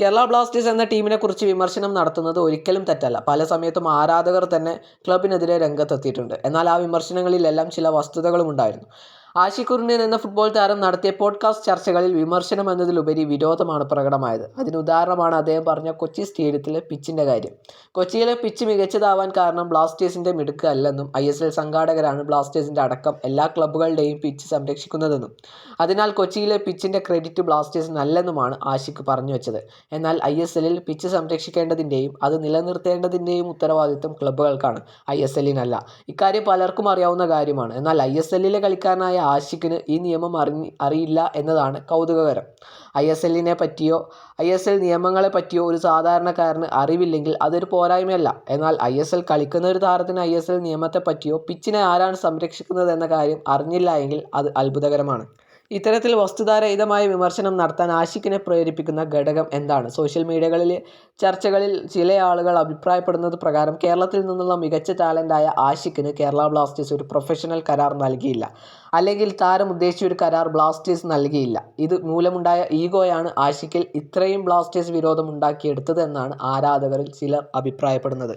Kerala Blasters എന്ന ടീമിനെ കുറിച്ച് വിമർശനം നടത്തുന്നത് ഒരിക്കലും തെറ്റല്ല. പല സമയത്തും ആരാധകർ തന്നെ ക്ലബിനെതിരെ രംഗത്തെത്തിയിട്ടുണ്ട്. എന്നാൽ ആ വിമർശനങ്ങളിലെല്ലാം ചില വസ്തുതകളും ഉണ്ടായിരുന്നു ആഷിഖ് കുറുനിയൻ എന്ന ഫുട്ബോൾ താരം നടത്തിയ പോഡ്കാസ്റ്റ് ചർച്ചകളിൽ വിമർശനം എന്നതിലുപരി വിരോധമാണ് പ്രകടമായത്. അതിന് ഉദാഹരണമാണ് അദ്ദേഹം പറഞ്ഞ കൊച്ചി സ്റ്റേഡിയത്തിലെ പിച്ചിന്റെ കാര്യം. കൊച്ചിയിലെ പിച്ച് മികച്ചതാവാൻ കാരണം ബ്ലാസ്റ്റേഴ്സിന്റെ മിടുക്ക് അല്ലെന്നും ഐ എസ് എൽ സംഘാടകരാണ് ബ്ലാസ്റ്റേഴ്സിന്റെ അടക്കം എല്ലാ ക്ലബ്ബുകളുടെയും പിച്ച് സംരക്ഷിക്കുന്നതെന്നും. അതിനാൽ കൊച്ചിയിലെ പിച്ചിന്റെ ക്രെഡിറ്റ് ബ്ലാസ്റ്റേഴ്സിനല്ലെന്നുമാണ് ആഷിഖ് പറഞ്ഞു വെച്ചത്. എന്നാൽ ഐ എസ് എല്ലിൽ പിച്ച് സംരക്ഷിക്കേണ്ടതിന്റെയും അത് നിലനിർത്തേണ്ടതിന്റെയും ഉത്തരവാദിത്വം ക്ലബ്ബുകൾക്കാണ് ഐ എസ് എല്ലിനല്ല. ഇക്കാര്യം പലർക്കും അറിയാവുന്ന കാര്യമാണ്. എന്നാൽ ഐ എസ് എല്ലിലെ കളിക്കാരനായ ആഷിഖിന് ഈ നിയമം അറി അറിയില്ല എന്നതാണ് കൗതുകകരം. ഐ എസ് എല്ലിനെ പറ്റിയോ ഐ എസ് എൽ നിയമങ്ങളെ പറ്റിയോ ഒരു സാധാരണക്കാരന് അറിവില്ലെങ്കിൽ അതൊരു പോരായ്മയല്ല. എന്നാൽ ഐ എസ് എൽ കളിക്കുന്ന ഒരു താരത്തിന് ഐ എസ് എൽ നിയമത്തെ പറ്റിയോ പിച്ചിനെ ആരാണ് സംരക്ഷിക്കുന്നത് എന്ന കാര്യം അറിഞ്ഞില്ല എങ്കിൽ അത് അത്ഭുതകരമാണ്. ഇത്തരത്തിൽ വസ്തുതാരഹിതമായ വിമർശനം നടത്താൻ ആഷിഖിനെ പ്രേരിപ്പിക്കുന്ന ഘടകം എന്താണ്? സോഷ്യൽ മീഡിയകളിലെ ചർച്ചകളിൽ ചില ആളുകൾ അഭിപ്രായപ്പെടുന്നത് പ്രകാരം കേരളത്തിൽ നിന്നുള്ള മികച്ച ടാലന്റായ ആഷിഖിന് കേരള ബ്ലാസ്റ്റേഴ്സ് ഒരു പ്രൊഫഷണൽ കരാർ നൽകിയില്ല. അല്ലെങ്കിൽ താരം ഉദ്ദേശിച്ച ഒരു കരാർ ബ്ലാസ്റ്റേഴ്സ് നൽകിയില്ല. ഇത് മൂലമുണ്ടായ ഈഗോയാണ് ആഷിഖിൽ ഇത്രയും ബ്ലാസ്റ്റേഴ്സ് വിരോധം ഉണ്ടാക്കിയെടുത്തത് എന്നാണ് ആരാധകരിൽ ചിലർ അഭിപ്രായപ്പെടുന്നത്.